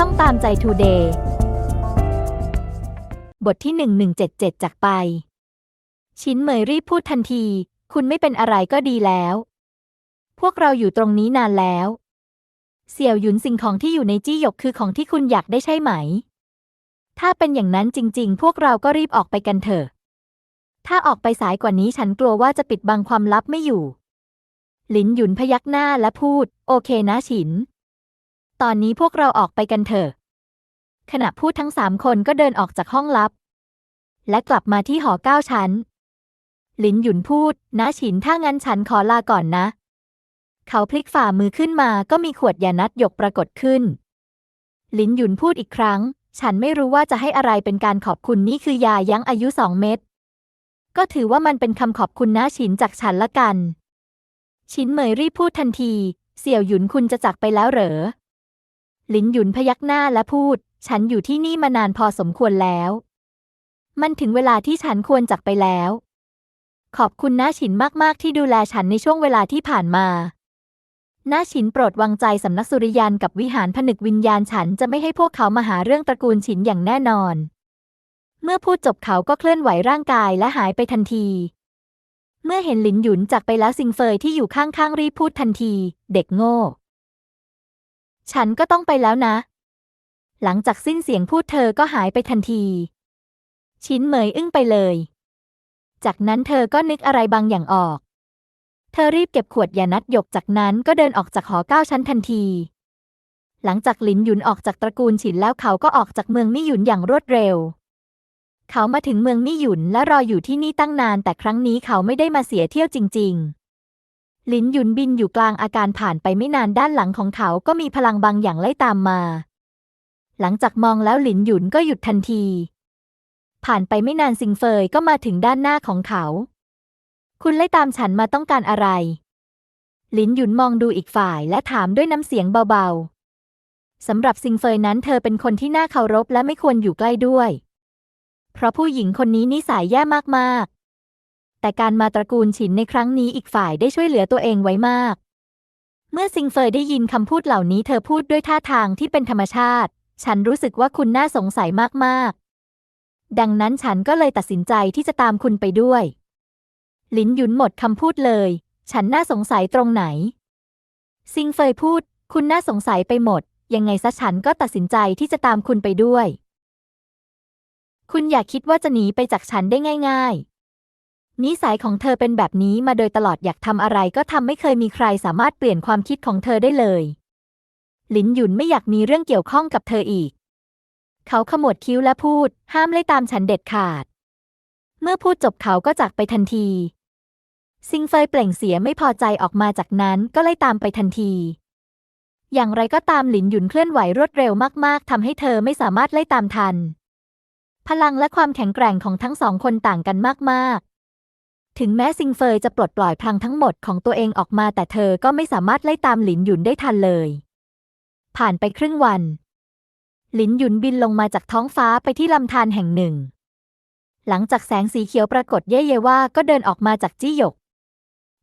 ช่องตามใจทูเดย์บทที่ 1177 จากไป ชินเหมยรีบพูดทันที คุณไม่เป็นอะไรก็ดีแล้ว พวกเราอยู่ตรงนี้นานแล้ว เสี่ยวหยุนสิ่งของที่อยู่ในจี้หยกคือของที่คุณอยากได้ใช่ไหม ถ้าเป็นอย่างนั้นจริง ๆ พวกเราก็รีบออกไปกันเถอะ ถ้าออกไปสายกว่านี้ฉันกลัวว่าจะปิดบังความลับไม่อยู่ หลินหยุนพยักหน้าและพูด โอเคนะฉิน ตอนนี้พวกเราออกไปกันเถอะ ขณะพูดทั้งสามคนก็เดินออกจากห้องลับ และกลับมาที่หอเก้าชั้น หลินหยุนพูดนะฉินถ้างั้นฉันขอลาก่อนนะ เขาพลิกฝ่ามือขึ้นมาก็มีขวดยานัดหยกปรากฏขึ้น หลินหยุนพูดอีกครั้ง ฉันไม่รู้ว่าจะให้อะไรเป็นการขอบคุณนี่คือยายั้งอายุสองเม็ดก็ถือว่ามันเป็นคำขอบคุณนะฉินจากฉันละกัน ชินเหมยรีบพูดทันที เสี่ยวหยุนคุณจะจากไปแล้วเหรอ หลินหยุนพยักหน้าและพูด ฉันอยู่ที่นี่มานานพอสมควรแล้ว มันถึงเวลาที่ฉันควรจากไปแล้ว ขอบคุณน้าฉินมาก ๆ ที่ดูแลฉันในช่วงเวลาที่ผ่านมาน้าฉินโปรดวางใจสำนักสุริยันกับวิหารผนึกวิญญาณฉันจะไม่ให้พวกเขามาหาเรื่องตระกูลฉินอย่างแน่นอน เมื่อพูดจบเขาก็เคลื่อนไหวร่างกายและหายไปทันที เมื่อเห็นหลินหยุนจากไปแล้วซิงเฟยที่อยู่ข้างๆรีบพูดทันที เด็กโง่ ฉันก็ต้องไปแล้วนะ หลังจากสิ้นเสียงพูดเธอก็หายไปทันที ชิ้นเหมยอึ้งไปเลย จากนั้นเธอก็นึกอะไรบางอย่างออก เธอรีบเก็บขวดยานัดหยกจากนั้นก็เดินออกจากหอเก้าชั้นทันที หลังจากหลินหยุนออกจากตระกูลฉินแล้วเขาก็ออกจากเมืองมิหยุนอย่างรวดเร็ว เขามาถึงเมืองมิหยุนและรออยู่ที่นี่ตั้งนานแต่ครั้งนี้เขาไม่ได้มาเสียเที่ยวจริง ๆ ลินหยุนบินอยู่กลางอาการผ่านไปไม่นานด้านหลังของเขาก็มีพลังบางอย่างไล่ตามมา หลังจากมองแล้วหลินหยุนก็หยุดทันที ผ่านไปไม่นานซิงเฟยก็มาถึงด้านหน้าของเขา คุณไล่ตามฉันมาต้องการอะไร หลินหยุนมองดูอีกฝ่ายและถามด้วยน้ำเสียงเบาๆสำหรับซิงเฟยนั้นเธอเป็นคนที่น่าเคารพและไม่ควรอยู่ใกล้ด้วย เพราะผู้หญิงคนนี้นิสัยแย่มากๆ แต่การมาตระกูลฉินในครั้งนี้อีกฝ่ายได้ช่วยเหลือตัวเองไว้มาก เมื่อซิงเฟยได้ยินคำพูดเหล่านี้เธอพูดด้วยท่าทางที่เป็นธรรมชาติ ฉันรู้สึกว่าคุณน่าสงสัยมากๆ ดังนั้นฉันก็เลยตัดสินใจที่จะตามคุณไปด้วยหลินหยุนหมดคำพูดเลย ฉันน่าสงสัยตรงไหน ซิงเฟยพูด คุณน่าสงสัยไปหมด ยังไงซะฉันก็ตัดสินใจที่จะตามคุณไปด้วย คุณอย่าคิดว่าจะหนีไปจากฉันได้ง่าย ๆ นิสัยของเธอเป็นแบบนี้มาโดยตลอดอยากทำอะไรก็ทำไม่เคยมีใครสามารถเปลี่ยนความคิดของเธอได้เลย หลินหยุนไม่อยากมีเรื่องเกี่ยวข้องกับเธออีก เขาขมวดคิ้วและพูด ห้ามไล่ตามฉันเด็ดขาด เมื่อพูดจบเขาก็จากไปทันที ซิงเฟยเปล่งเสียไม่พอใจออกมาจากนั้นก็ไล่ตามไปทันที อย่างไรก็ตามหลินหยุนเคลื่อนไหวรวดเร็วมากๆทำให้เธอไม่สามารถไล่ตามทัน พลังและความแข็งแกร่งของทั้งสองคนต่างกันมากๆ ถึงแม้ซิงเฟยจะปลดปล่อยพลังทั้งหมดของตัวเองออกมาแต่เธอก็ไม่สามารถไล่ตามหลินหยุนได้ทันเลย ผ่านไปครึ่งวัน หลินหยุนบินลงมาจากท้องฟ้าไปที่ลำธารแห่งหนึ่ง หลังจากแสงสีเขียวปรากฏเย่เยว่าก็เดินออกมาจากจี้หยก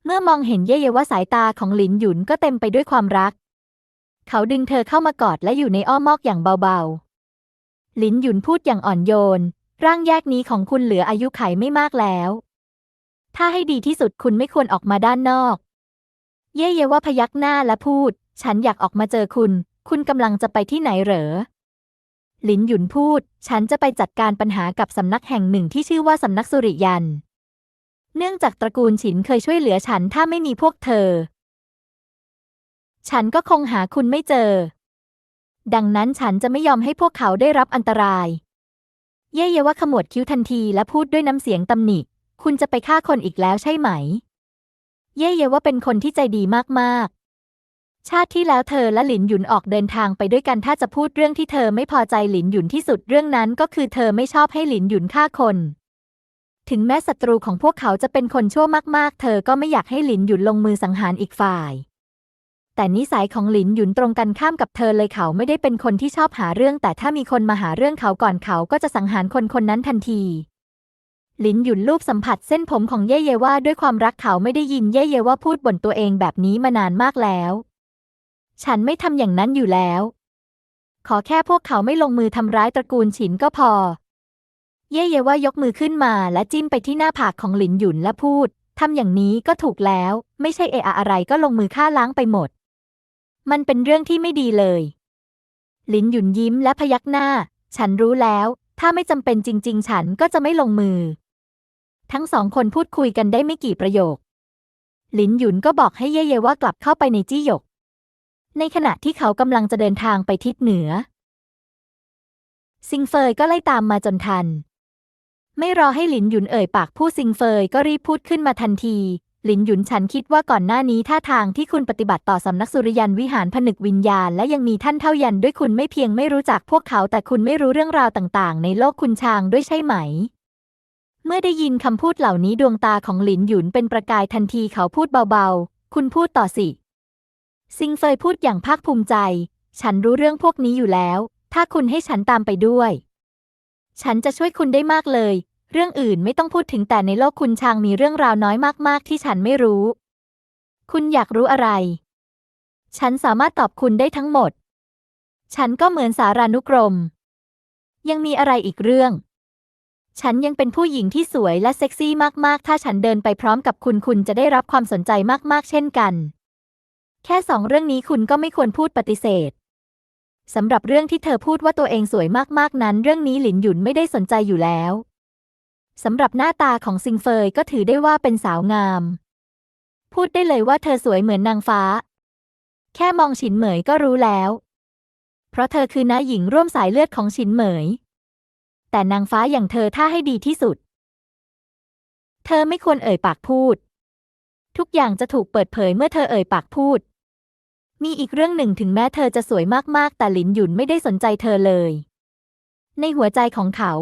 เมื่อมองเห็นเย่เยว่าสายตาของหลินหยุนก็เต็มไปด้วยความรัก เขาดึงเธอเข้ามากอดและอยู่ในอ้อมมอกอย่างเบาๆ หลินหยุนพูดอย่างอ่อนโยน ร่างแยกนี้ของคุณเหลืออายุไขไม่มากแล้ว ถ้าให้ดีที่สุดคุณไม่ควรออกมาด้านนอก เย่เยว่าพยักหน้าและพูด ฉันอยากออกมาเจอคุณ คุณกำลังจะไปที่ไหนเหรอ หลินหยุนพูด ฉันจะไปจัดการปัญหากับสำนักแห่งหนึ่งที่ชื่อว่าสำนักสุริยัน เนื่องจากตระกูลฉินเคยช่วยเหลือฉันถ้าไม่มีพวกเธอ ฉันก็คงหาคุณไม่เจอ ดังนั้นฉันจะไม่ยอมให้พวกเขาได้รับอันตราย เย่เยว่าขมวดคิ้วทันทีและพูดด้วยน้ำเสียงตำหนิ คุณจะไปฆ่าคนอีกแล้วใช่ไหม เย่เยว่าเป็นคนที่ใจดีมากๆ ชาติที่แล้วเธอและหลินหยุนออกเดินทางไปด้วยกันถ้าจะพูดเรื่องที่เธอไม่พอใจหลินหยุนที่สุดเรื่องนั้นก็คือเธอไม่ชอบให้หลินหยุนฆ่าคน ถึงแม้ศัตรูของพวกเขาจะเป็นคนชั่วมากๆ เธอก็ไม่อยากให้หลินหยุนลงมือสังหารอีกฝ่าย แต่นิสัยของหลินหยุนตรงกันข้ามกับเธอเลยเขาไม่ได้เป็นคนที่ชอบหาเรื่อง แต่ถ้ามีคนมาหาเรื่องเขาก่อนเขาก็จะสังหารคนคนนั้นทันที ลินหยุนลูบสัมผัสเส้นผมของเย่เยว่าด้วยความรักเขาไม่ได้ยินเย่เยว่าพูดบ่นตัวเองแบบนี้มานานมากแล้ว ฉันไม่ทำอย่างนั้นอยู่แล้ว ขอแค่พวกเขาไม่ลงมือทำร้ายตระกูลฉินก็พอ เย่เยว่ายกมือขึ้นมาและจิ้มไปที่หน้าผากของหลินหยุนและพูดทำอย่างนี้ก็ถูกแล้ว ไม่ใช่เอะอะอะไรก็ลงมือฆ่าล้างไปหมด มันเป็นเรื่องที่ไม่ดีเลย หลินหยุนยิ้มและพยักหน้า ฉันรู้แล้ว ถ้าไม่จำเป็นจริง ๆ ฉันก็จะไม่ลงมือ ทั้งสองคนพูดคุยกันได้ไม่กี่ประโยค หลินหยุนก็บอกให้เย่เยว่ากลับเข้าไปในจี้หยก ในขณะที่เขากำลังจะเดินทางไปทิศเหนือ ซิงเฟยก็ไล่ตามมาจนทัน ไม่รอให้หลินหยุนเอ่ยปากพูดซิงเฟยก็รีบพูดขึ้นมาทันทีหลินหยุนฉันคิดว่าก่อนหน้านี้ท่าทางที่คุณปฏิบัติต่อสำนักสุริยันวิหารผนึกวิญญาณ และยังมีท่านเท่ายันด้วยคุณไม่เพียงไม่รู้จักพวกเขา แต่คุณไม่รู้เรื่องราวต่าง ๆ ในโลกคุณชางด้วยใช่ไหม เมื่อได้ยินคำพูดเหล่านี้ดวงตาของหลินหยุนเป็นประกายทันทีเขาพูดเบาๆ คุณพูดต่อสิ ซิงเฟยพูดอย่างภาคภูมิใจ ฉันรู้เรื่องพวกนี้อยู่แล้ว ถ้าคุณให้ฉันตามไปด้วย ฉันจะช่วยคุณได้มากเลย เรื่องอื่นไม่ต้องพูดถึงแต่ในโลกคุณชางมีเรื่องราวน้อยมากๆ ที่ฉันไม่รู้ คุณอยากรู้อะไร ฉันสามารถตอบคุณได้ทั้งหมด ฉันก็เหมือนสารานุกรม ยังมีอะไรอีกเรื่อง ฉันยังเป็นผู้หญิงที่สวยและเซ็กซี่มาก ๆ ถ้าฉันเดินไปพร้อมกับคุณคุณจะได้รับความสนใจมาก ๆ เช่นกัน แค่สองเรื่องนี้คุณก็ไม่ควรพูดปฏิเสธสำหรับเรื่องที่เธอพูดว่าตัวเองสวยมาก ๆ นั้น เรื่องนี้หลินหยุนไม่ได้สนใจอยู่แล้วสำหรับหน้าตาของซิงเฟยก็ถือได้ว่าเป็นสาวงาม พูดได้เลยว่าเธอสวยเหมือนนางฟ้า แค่มองฉินเหมยก็รู้แล้ว เพราะเธอคือน้าหญิงร่วมสายเลือดของฉินเหมย แต่นางฟ้าอย่างเธอถ้าให้ดีที่สุด เธอไม่ควรเอ่ยปากพูด ทุกอย่างจะถูกเปิดเผยเมื่อเธอเอ่ยปากพูด มีอีกเรื่องหนึ่งถึงแม้เธอจะสวยมากๆ แต่หลินหยุนไม่ได้สนใจเธอเลย ในหัวใจของเขา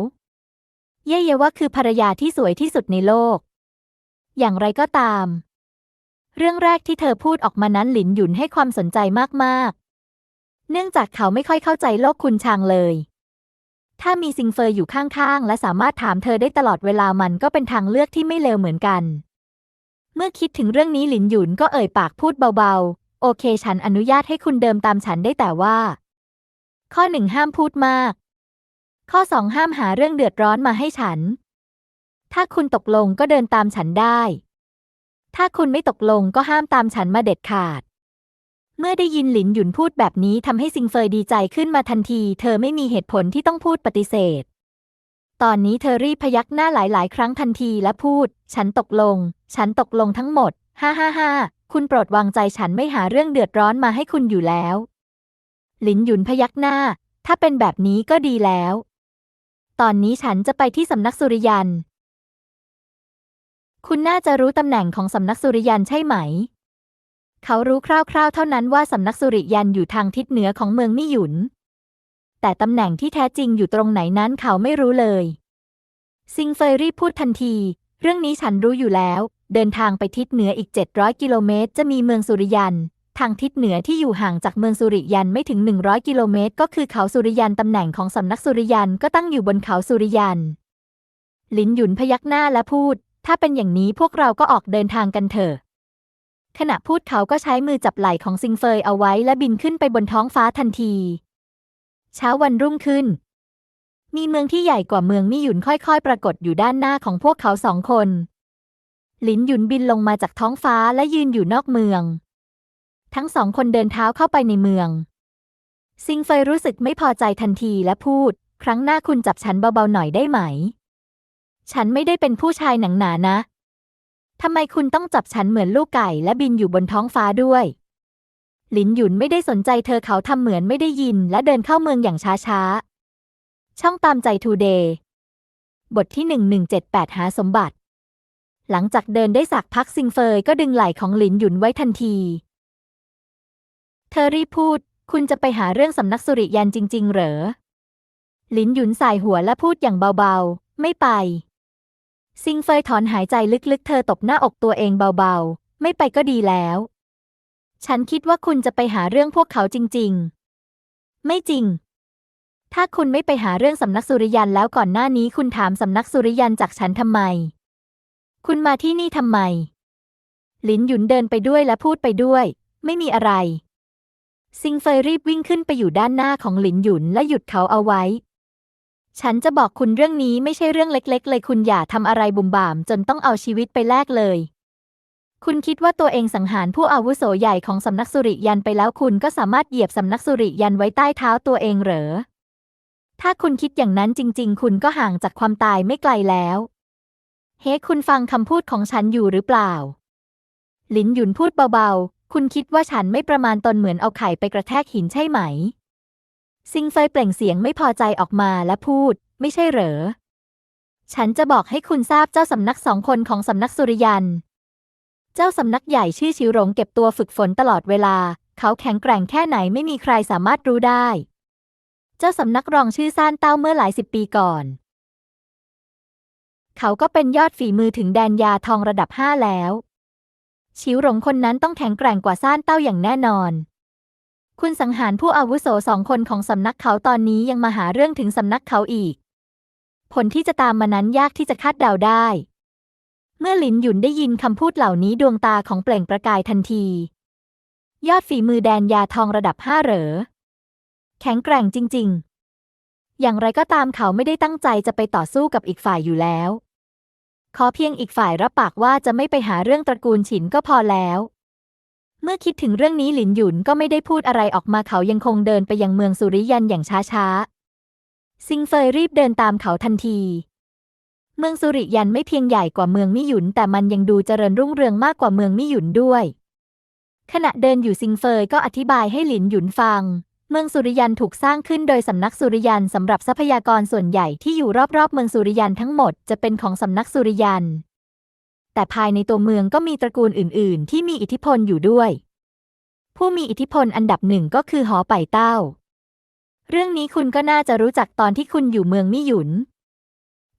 เย่เยว่าคือภรรยาที่สวยที่สุดในโลก อย่างไรก็ตาม เรื่องแรกที่เธอพูดออกมานั้นหลินหยุนให้ความสนใจมากๆ เนื่องจากเขาไม่ค่อยเข้าใจโลกคุณชางเลย ถ้ามีซิงเฟยอยู่ข้างๆ และสามารถถามเธอได้ตลอดเวลามันก็เป็นทางเลือกที่ไม่เลวเหมือนกัน เมื่อคิดถึงเรื่องนี้หลินหยุนก็เอ่ยปากพูดเบาๆ โอเคฉันอนุญาตให้คุณเดิมตามฉันได้แต่ว่า ข้อหนึ่งห้ามพูดมาก ข้อสองห้ามหาเรื่องเดือดร้อนมาให้ฉัน ถ้าคุณตกลงก็เดินตามฉันได้ ถ้าคุณไม่ตกลงก็ห้ามตามฉันมาเด็ดขาด เมื่อได้ยินหลินหยุนพูดแบบนี้ทำให้ซิงเฟยดีใจขึ้นมาทันที เธอไม่มีเหตุผลที่ต้องพูดปฏิเสธ ตอนนี้เธอรีบพยักหน้าหลาย ๆ ครั้งทันทีและพูด ฉันตกลง ฉันตกลงทั้งหมด ฮ่าฮ่าฮ่าคุณโปรดวางใจฉันไม่หาเรื่องเดือดร้อนมาให้คุณอยู่แล้ว หลินหยุนพยักหน้า ถ้าเป็นแบบนี้ก็ดีแล้ว ตอนนี้ฉันจะไปที่สำนักสุริยัน คุณน่าจะรู้ตำแหน่งของสำนักสุริยันใช่ไหม เขารู้คร่าวๆ เท่านั้นว่าสำนักสุริยันอยู่ทางทิศเหนือของเมืองมิหยุน แต่ตำแหน่งที่แท้จริงอยู่ตรงไหนนั้นเขาไม่รู้เลย ซิงเฟยรีพูดทันที เรื่องนี้ฉันรู้อยู่แล้ว เดินทางไปทิศเหนืออีก 700 กิโลเมตร จะมีเมืองสุริยัน ทางทิศเหนือที่อยู่ห่างจากเมืองสุริยันไม่ถึง 100 กิโลเมตร ก็คือเขาสุริยันตำแหน่งของสำนักสุริยันก็ตั้งอยู่บนเขาสุริยัน ลินหยุนพยักหน้าและพูด ถ้าเป็นอย่างนี้พวกเราก็ออกเดินทางกันเถอะ ขณะพูดเขาก็ใช้มือจับไหล่ของซิงเฟยเอาไว้และบินขึ้นไปบนท้องฟ้าทันที เช้าวันรุ่งขึ้น มีเมืองที่ใหญ่กว่าเมืองมิหยุนค่อยๆ ปรากฏอยู่ด้านหน้าของพวกเขาสองคน หลินหยุนบินลงมาจากท้องฟ้าและยืนอยู่นอกเมือง ทั้งสองคนเดินเท้าเข้าไปในเมือง ซิงเฟยรู้สึกไม่พอใจทันทีและพูด ครั้งหน้าคุณจับฉันเบาๆหน่อยได้ไหม ฉันไม่ได้เป็นผู้ชายหนังหนานะ ทำไมคุณต้องจับฉันเหมือนลูกไก่และบินอยู่บนท้องฟ้าด้วย หลินหยุนไม่ได้สนใจเธอเขาทำเหมือนไม่ได้ยินและเดินเข้าเมืองอย่างช้าๆ ช่องตามใจทูเดย์ บทที่ 1178 หาสมบัติ หลังจากเดินได้สักพักซิงเฟยก็ดึงไหล่ของหลินหยุนไว้ทันที เธอรีบพูด คุณจะไปหาเรื่องสำนักสุริยันจริง ๆ เหรอ หลินหยุนสายหัวและพูดอย่างเบาๆ ไม่ไป ซิงเฟยถอนหายใจลึกๆ เธอตบหน้าอกตัวเองเบาๆ ไม่ไปก็ดีแล้ว ฉันคิดว่าคุณจะไปหาเรื่องพวกเขาจริง ๆ ไม่จริง ถ้าคุณไม่ไปหาเรื่องสำนักสุริยันแล้วก่อนหน้านี้คุณถามสำนักสุริยันจากฉันทำไม คุณมาที่นี่ทำไมหลินหยุนเดินไปด้วยและพูดไปด้วย ไม่มีอะไร ซิงเฟยรีบวิ่งขึ้นไปอยู่ด้านหน้าของหลินหยุนและหยุดเขาเอาไว้ ฉันจะบอกคุณเรื่องนี้ไม่ใช่เรื่องเล็ก ๆ เลยคุณอย่าทำอะไรบุ่มบ่าม จนต้องเอาชีวิตไปแลกเลย คุณคิดว่าตัวเองสังหารผู้อาวุโสใหญ่ของสำนักสุริยันไปแล้วคุณก็สามารถเหยียบสำนักสุริยันไว้ใต้เท้าตัวเองเหรอ ถ้าคุณคิดอย่างนั้นจริง ๆ คุณก็ห่างจากความตายไม่ไกลแล้ว เฮ้ คุณฟังคำพูดของฉันอยู่หรือเปล่า หลินหยุนพูดเบาๆ คุณคิดว่าฉันไม่ประมาณตนเหมือนเอาไข่ไปกระแทกหินใช่ไหม ซิงเฟยเปล่งเสียงไม่พอใจออกมาและพูด ไม่ใช่เหรอ ฉันจะบอกให้คุณทราบเจ้าสำนักสองคนของสำนักสุริยัน เจ้าสำนักใหญ่ชื่อชิวหลงเก็บตัวฝึกฝนตลอดเวลา เขาแข็งแกร่งแค่ไหนไม่มีใครสามารถรู้ได้ เจ้าสำนักรองชื่อซ่านเต้าเมื่อหลายสิบปีก่อน เขาก็เป็นยอดฝีมือถึงแดนยาทองระดับห้าแล้ว ชิวหลงคนนั้นต้องแข็งแกร่งกว่าซ่านเต้าอย่างแน่นอน คุณสังหารผู้อาวุโสสองคนของสำนักเขาตอนนี้ยังมาหาเรื่องถึงสำนักเขาอีก ผลที่จะตามมานั้นยากที่จะคาดเดาได้ เมื่อหลินหยุนได้ยินคำพูดเหล่านี้ดวงตาของเปล่งประกายทันที ยอดฝีมือแดนยาทองระดับห้าเหรอ แข็งแกร่งจริง ๆ อย่างไรก็ตามเขาไม่ได้ตั้งใจจะไปต่อสู้กับอีกฝ่ายอยู่แล้ว ขอเพียงอีกฝ่ายรับปากว่าจะไม่ไปหาเรื่องตระกูลฉินก็พอแล้ว เมื่อคิดถึงเรื่องนี้หลินหยุนก็ไม่ได้พูดอะไรออกมาเขายังคงเดินไปยังเมืองสุริยันอย่างช้าๆ ซิงเฟยรีบเดินตามเขาทันที เมืองสุริยันไม่เพียงใหญ่กว่าเมืองมิหยุน แต่มันยังดูเจริญรุ่งเรืองมากกว่าเมืองมิหยุนด้วย ขณะเดินอยู่ซิงเฟยก็อธิบายให้หลินหยุนฟัง เมืองสุริยันถูกสร้างขึ้นโดยสำนักสุริยันสำหรับทรัพยากรส่วนใหญ่ที่อยู่รอบๆ เมืองสุริยันทั้งหมดจะเป็นของสำนักสุริยัน แต่ภายในตัวเมืองก็มีตระกูลอื่น ๆ ที่มีอิทธิพลอยู่ด้วย ผู้มีอิทธิพลอันดับหนึ่งก็คือหอไป่เต้า เรื่องนี้คุณก็น่าจะรู้จักตอนที่คุณอยู่เมืองมิหยุน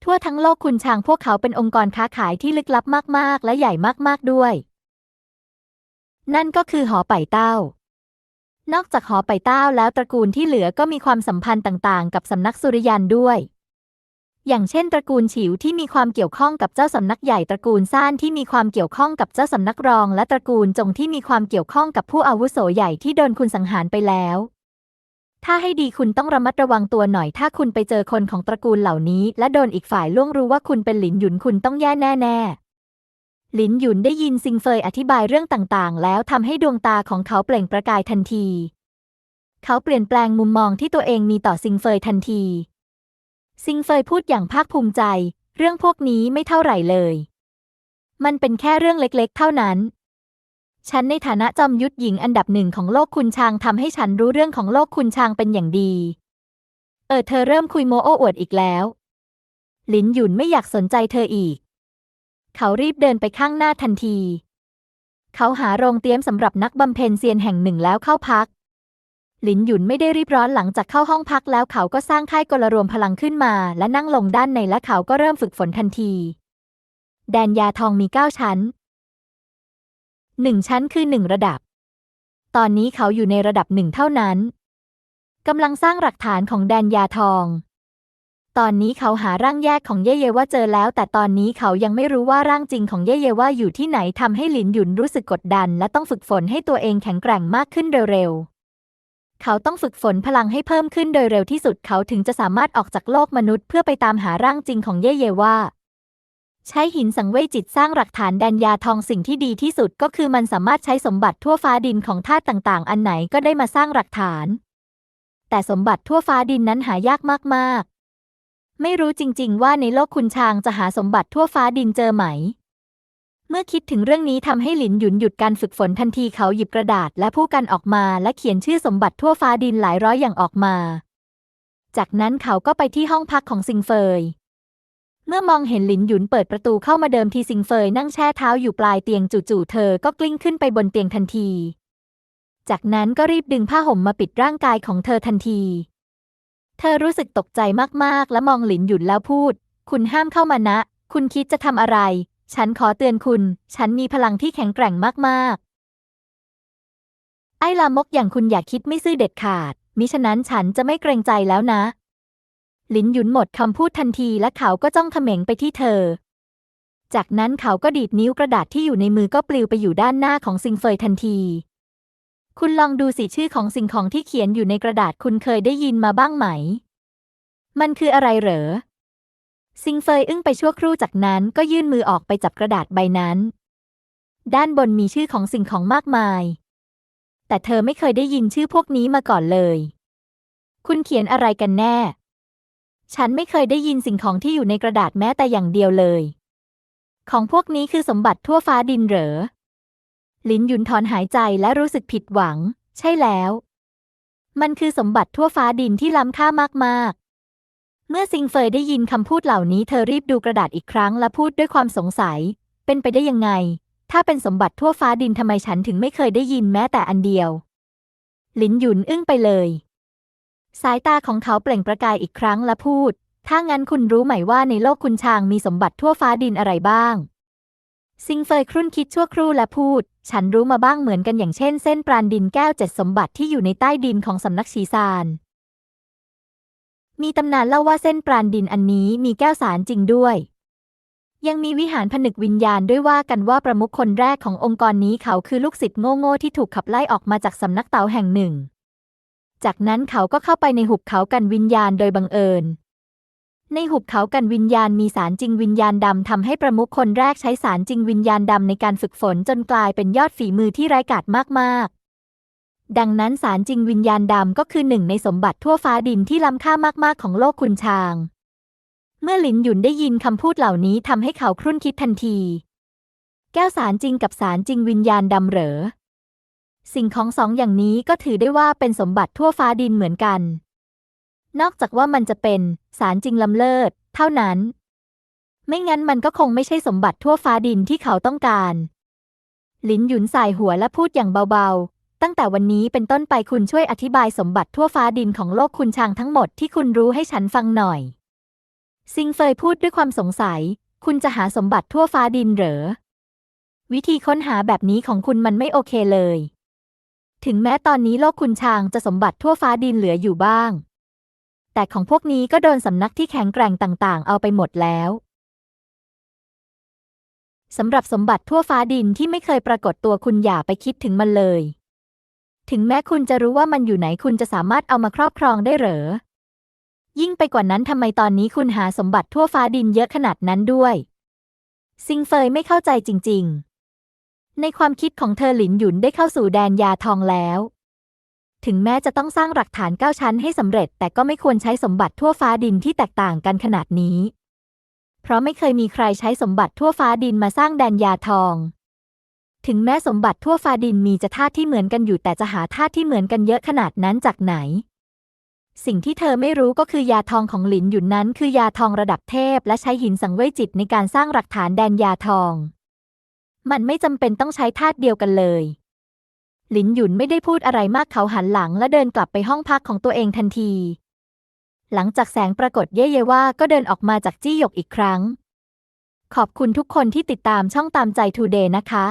ทั่วทั้งโลกคุณชางพวกเขาเป็นองค์กรค้าขายที่ลึกลับมาก ๆ และใหญ่มาก ๆ ด้วย นั่นก็คือหอไป่เต้านอกจากหอไป่เต้าแล้วตระกูลที่เหลือก็มีความสัมพันธ์ต่าง ๆ กับสำนักสุริยันด้วย อย่างเช่นตระกูลฉิวที่มีความเกี่ยวข้องกับเจ้าสำนักใหญ่ตระกูลซ่านที่มีความเกี่ยวข้องกับเจ้าสำนักรอง และตระกูลจงที่มีความเกี่ยวข้องกับผู้อาวุโสใหญ่ที่โดนคุณสังหารไปแล้ว ถ้าให้ดีคุณต้องระมัดระวังตัวหน่อย ถ้าคุณไปเจอคนของตระกูลเหล่านี้ และโดนอีกฝ่ายล่วงรู้ว่าคุณเป็นหลินหยุนคุณต้องแย่แน่ๆหลินหยุนได้ยินซิงเฟยอธิบายเรื่องต่างๆ แล้วทำให้ดวงตาของเขาเปล่งประกายทันที เขาเปลี่ยนแปลงมุมมองที่ตัวเองมีต่อซิงเฟยทันที ซิงเฟยพูดอย่างภาคภูมิใจ เรื่องพวกนี้ไม่เท่าไหร่เลย มันเป็นแค่เรื่องเล็กๆ เท่านั้น ฉันในฐานะจอมยุทธหญิงอันดับหนึ่งของโลกคุณชางทำให้ฉันรู้เรื่องของโลกคุณชางเป็นอย่างดี เออเธอเริ่มคุยโมโอ้อวดอีกแล้ว หลินหยุนไม่อยากสนใจเธออีก เขารีบเดินไปข้างหน้าทันที เขาหาโรงเตรียมสำหรับนักบำเพ็ญเซียนแห่งหนึ่งแล้วเข้าพัก หลินหยุนไม่ได้รีบร้อนหลังจากเข้าห้องพักแล้วเขาก็สร้างค่ายกลรวมพลังขึ้นมา และนั่งลงด้านในและเขาก็เริ่มฝึกฝนทันที แดนยาทองมีเก้าชั้นหนึ่งชั้นคือหนึ่งระดับ ตอนนี้เขาอยู่ในระดับหนึ่งเท่านั้นกำลังสร้างหลักฐานของแดนยาทอง ตอนนี้เขาหาร่างแยกของเย่เยว่าเจอแล้ว แต่ตอนนี้เขายังไม่รู้ว่าร่างจริงของเย่เยว่าอยู่ที่ไหนทำให้หลินหยุนรู้สึกกดดัน และต้องฝึกฝนให้ตัวเองแข็งแกร่งมากขึ้นเร็วๆ เขาต้องฝึกฝนพลังให้เพิ่มขึ้นโดยเร็วที่สุดเขาถึงจะสามารถออกจากโลกมนุษย์เพื่อไปตามหาร่างจริงของเย่เยว่า ใช้หินสังเวยจิตสร้างหลักฐานแดนยาทองสิ่งที่ดีที่สุดก็คือมันสามารถใช้สมบัติทั่วฟ้าดินของธาตุต่าง ๆ อันไหนก็ได้มาสร้างหลักฐาน แต่สมบัติทั่วฟ้าดินนั้นหายากมาก ๆ ไม่รู้จริง ๆ ว่าในโลกคุณชางจะหาสมบัติทั่วฟ้าดินเจอไหม มื่อคิดถึงเรื่องนี้ทำให้หลินหยุนหยุดการฝึกฝนทันทีเขาหยิบกระดาษและผู้กันออกมาและเขียนชื่อสมบัติทั่วฟ้าดินหลายร้อยอย่างออกมา จากนั้นเขาก็ไปที่ห้องพักของซิงเฟย เมื่อมองเห็นหลินหยุนเปิดประตูเข้ามาเดิมทีซิงเฟยนั่งแช่เท้าอยู่ปลายเตียงจู่ๆเธอก็กลิ้งขึ้นไปบนเตียงทันที จากนั้นก็รีบดึงผ้าห่มมาปิดร่างกายของเธอทันที เธอรู้สึกตกใจมากๆ และมองหลินหยุนแล้วพูด คุณห้ามเข้ามานะ คุณคิดจะทำอะไร ฉันขอเตือนคุณ ฉันมีพลังที่แข็งแกร่งมากๆ ไอ้ลามกอย่างคุณอย่าคิดไม่ซื่อเด็ดขาด มิฉะนั้นฉันจะไม่เกรงใจแล้วนะหลินหยุนหมดคำพูดทันทีและเขาก็จ้องเขม็งไปที่เธอ จากนั้นเขาก็ดีดนิ้วกระดาษที่อยู่ในมือก็ปลิวไปอยู่ด้านหน้าของซิงเฟยทันที คุณลองดูสิชื่อของสิ่งของที่เขียนอยู่ในกระดาษคุณเคยได้ยินมาบ้างไหม มันคืออะไรเหรอ ซิงเฟยอึ้งไปชั่วครู่จากนั้นก็ยื่นมือออกไปจับกระดาษใบนั้น ด้านบนมีชื่อของสิ่งของมากมาย แต่เธอไม่เคยได้ยินชื่อพวกนี้มาก่อนเลย คุณเขียนอะไรกันแน่ ฉันไม่เคยได้ยินสิ่งของที่อยู่ในกระดาษแม้แต่อย่างเดียวเลย ของพวกนี้คือสมบัติทั่วฟ้าดินเหรอ ลินหยุนถอนหายใจและรู้สึกผิดหวัง ใช่แล้ว มันคือสมบัติทั่วฟ้าดินที่ล้ำค่ามากๆ เมื่อซิงเฟยได้ยินคำพูดเหล่านี้เธอรีบดูกระดาษอีกครั้งและพูดด้วยความสงสัย เป็นไปได้ยังไง ถ้าเป็นสมบัติทั่วฟ้าดินทำไมฉันถึงไม่เคยได้ยินแม้แต่อันเดียว หลินหยุนอึ้งไปเลย สายตาของเขาเปล่งประกายอีกครั้งและพูด ถ้างั้นคุณรู้ไหมว่าในโลกคุณชางมีสมบัติทั่วฟ้าดินอะไรบ้าง ซิงเฟยครุ่นคิดชั่วครู่และพูด ฉันรู้มาบ้างเหมือนกันอย่างเช่น เส้นปราณดินแก้วเจ็ดสมบัติที่อยู่ในใต้ดินของสำนักชีซาน มีตำนานเล่าว่าเส้นปราณดินอันนี้มีแก้วสารจริงด้วย ยังมีวิหารผนึกวิญญาณด้วยว่ากันว่าประมุขคนแรกขององค์กรนี้เขาคือลูกศิษย์โง่ๆที่ถูกขับไล่ออกมาจากสำนักเต๋าแห่งหนึ่ง จากนั้นเขาก็เข้าไปในหุบเขากันวิญญาณโดยบังเอิญ ในหุบเขากันวิญญาณมีสารจริงวิญญาณดำทำให้ประมุขคนแรกใช้สารจริงวิญญาณดำในการฝึกฝนจนกลายเป็นยอดฝีมือที่ไร้กาจมากๆ ดังนั้นสารจริงวิญญาณดำก็คือหนึ่งในสมบัติทั่วฟ้าดินที่ล้ำค่ามากๆของโลกคุณชาง เมื่อหลินหยุนได้ยินคำพูดเหล่านี้ทำให้เขาครุ่นคิดทันที แก้วสารจริงกับสารจริงวิญญาณดำเหรอ สิ่งของสองอย่างนี้ก็ถือได้ว่าเป็นสมบัติทั่วฟ้าดินเหมือนกัน นอกจากว่ามันจะเป็นสารจริงล้ำเลิศ เท่านั้น ไม่งั้นมันก็คงไม่ใช่สมบัติทั่วฟ้าดินที่เขาต้องการหลินหยุนสายหัวและพูดอย่างเบาๆ ตั้งแต่วันนี้เป็นต้นไปคุณช่วยอธิบายสมบัติทั่วฟ้าดินของโลกคุณชางทั้งหมดที่คุณรู้ให้ฉันฟังหน่อย ซิงเฟยพูดด้วยความสงสัย คุณจะหาสมบัติทั่วฟ้าดินเหรอ วิธีค้นหาแบบนี้ของคุณมันไม่โอเคเลย ถึงแม้ตอนนี้โลกคุณชางจะสมบัติทั่วฟ้าดินเหลืออยู่บ้าง แต่ของพวกนี้ก็โดนสำนักที่แข็งแกร่งต่าง ๆ เอาไปหมดแล้วสำหรับสมบัติทั่วฟ้าดินที่ไม่เคยปรากฏตัวคุณอย่าไปคิดถึงมันเลย ถึงแม้คุณจะรู้ว่ามันอยู่ไหนคุณจะสามารถเอามาครอบครองได้เหรอ ยิ่งไปกว่านั้นทำไมตอนนี้คุณหาสมบัติทั่วฟ้าดินเยอะขนาดนั้นด้วย ซิงเฟยไม่เข้าใจจริง ๆ ในความคิดของเธอหลินหยุนได้เข้าสู่แดนยาทองแล้ว ถึงแม้จะต้องสร้างหลักฐานเก้าชั้นให้สำเร็จ แต่ก็ไม่ควรใช้สมบัติทั่วฟ้าดินที่แตกต่างกันขนาดนี้ เพราะไม่เคยมีใครใช้สมบัติทั่วฟ้าดินมาสร้างแดนยาทอง ถึงแม้สมบัติทั่วฟ้าดินมีจะธาตุที่เหมือนกันอยู่แต่จะหาธาตุที่เหมือนกันเยอะขนาดนั้นจากไหน สิ่งที่เธอไม่รู้ก็คือยาทองของหลินหยุนนั้น คือยาทองระดับเทพ และใช้หินสังเวยจิตในการสร้างหลักฐานแดนยาทอง มันไม่จำเป็นต้องใช้ธาตุเดียวกันเลยหลินหยุนไม่ได้พูดอะไรมากเขาหันหลังและเดินกลับไปห้องพักของตัวเองทันที หลังจากแสงปรากฏเย่เยว่าก็เดินออกมาจากจี้หยกอีกครั้ง ขอบคุณทุกคนที่ติดตามช่องตามใจทูเดย์นะคะ